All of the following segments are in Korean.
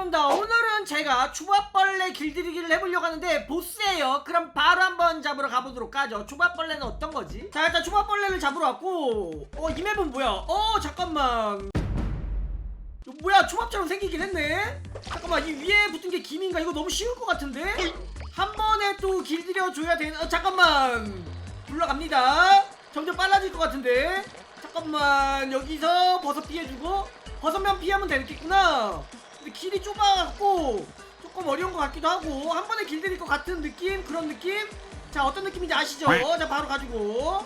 반갑습니다. 오늘은 제가 초밥벌레 길들이기를 해보려고 하는데 보스예요. 그럼 바로 한번 잡으러 가보도록 하죠. 초밥벌레는 어떤 거지? 자 일단 초밥벌레를 잡으러 왔고 어 이 맵은 뭐야? 어 잠깐만 이거 뭐야 초밥처럼 생기긴 했네? 잠깐만 이 위에 붙은 게 김인가? 이거 너무 쉬울 것 같은데? 한 번에 또 길들여 줘야 되는 어 잠깐만 불러갑니다 점점 빨라질 것 같은데 잠깐만 여기서 버섯 피해주고 버섯면 피하면 되겠구나 길이 좁아갖고 조금 어려운 것 같기도 하고 한 번에 길들일 것 같은 느낌? 그런 느낌? 자 어떤 느낌인지 아시죠? 자 바로 가지고.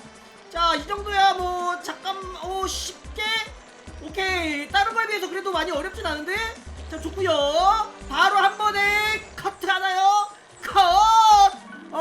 자 이 정도야 뭐 잠깐 오 쉽게? 오케이. 다른 거에 비해서 그래도 많이 어렵진 않은데? 자 좋고요. 바로 한 번에 커트 하나요? 컷!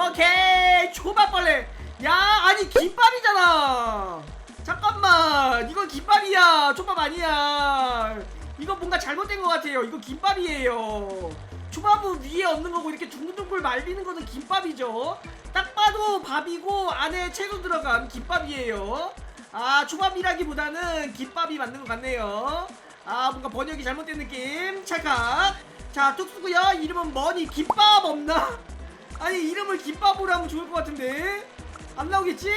오케이. 초밥벌레. 야 아니 김밥이잖아. 잠깐만. 이건 김밥이야. 초밥 아니야 이거 뭔가 잘못된 것 같아요. 이거 김밥이에요. 초밥은 위에 얹는 거고 이렇게 둥글둥글 말리는 거는 김밥이죠. 딱 봐도 밥이고 안에 채소 들어간 김밥이에요. 아 초밥이라기보다는 김밥이 맞는 것 같네요. 아 뭔가 번역이 잘못된 느낌. 찰칵. 자 뚝수고요. 이름은 뭐니? 김밥 없나? 아니 이름을 김밥으로 하면 좋을 것 같은데. 안 나오겠지?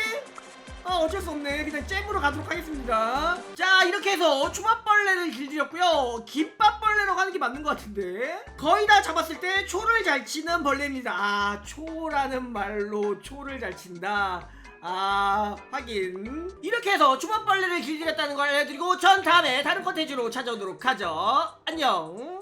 아 어쩔 수 없네. 그냥 잼으로 가도록 하겠습니다. 자 이렇게 해서 초밥벌레를 길들였고요. 김밥벌레로 가는 게 맞는 것 같은데? 거의 다 잡았을 때 초를 잘 치는 벌레입니다. 아 초라는 말로 초를 잘 친다. 아 확인. 이렇게 해서 초밥벌레를 길들였다는 걸 알려드리고 전 다음에 다른 컨텐츠로 찾아오도록 하죠. 안녕